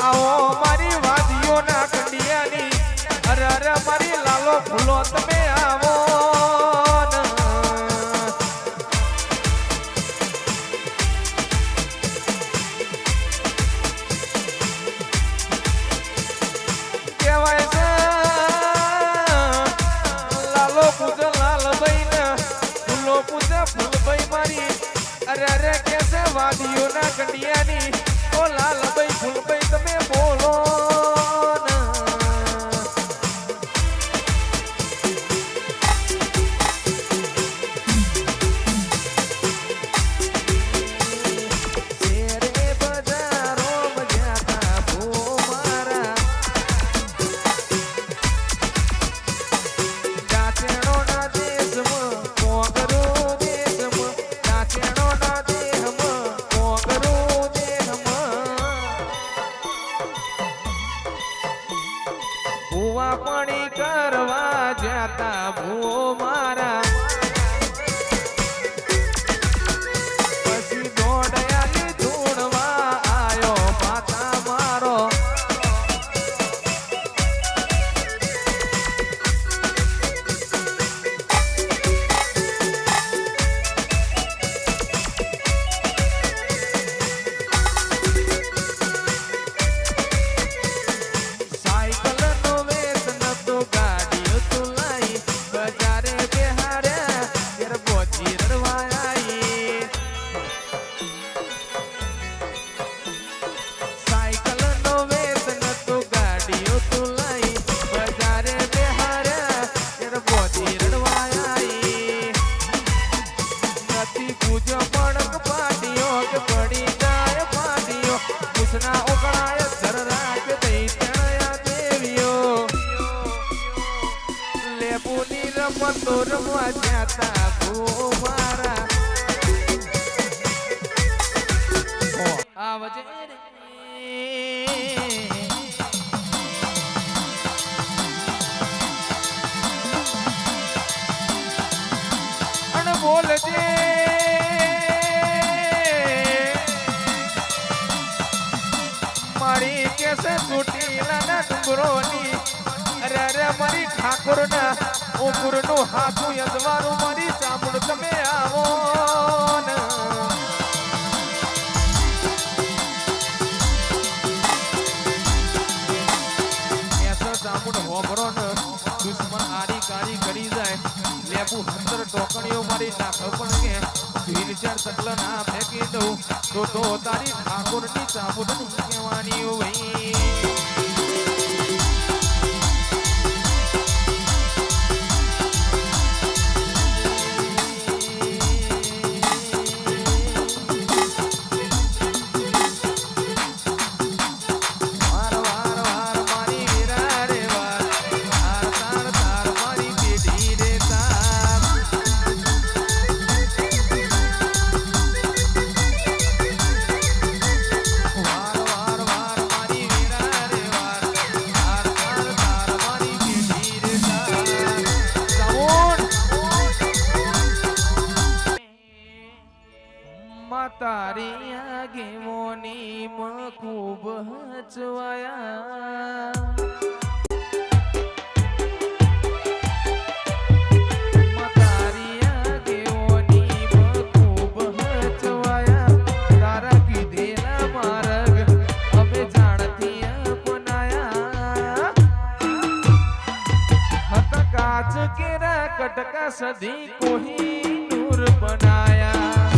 આવો, મારી વાદીઓના કંડિયાની અરે અરે, મારી લાલો ફૂલો તમે આવો કહેવાય લાલો પૂજે લાલ ભાઈ ફૂલો ફૂલ ભાઈ મારી. અરે અરે કેસે વાદીઓના કંડિયાની ઓ લાલ ભૂવા પાણી કરવા જતા ભૂ મારા રમતો રમવા જાતા ભૂમારા ઓ આવજે અને બોલજે મારી કેસે ચોટીલાના ડુંગરોની, અરે અરે મારી ઠાકોરના ઉંગરનું હાથું યજવાનું મારી ચામુંડ તમે આવો ને. ને. દુશ્મન આરી કારી કરી જાય. લેબુ હંદર ટોકણીઓ મારી નાખ પણ કે વીર ચાર ના ફેંકી દઉં. તો તો તારી ઠાકોરની ચામુંડ કહેવાની હોય જાણથી અપનાયા માં ખૂબ હચવાયા કટકા સધી કોહી નૂર બનાયા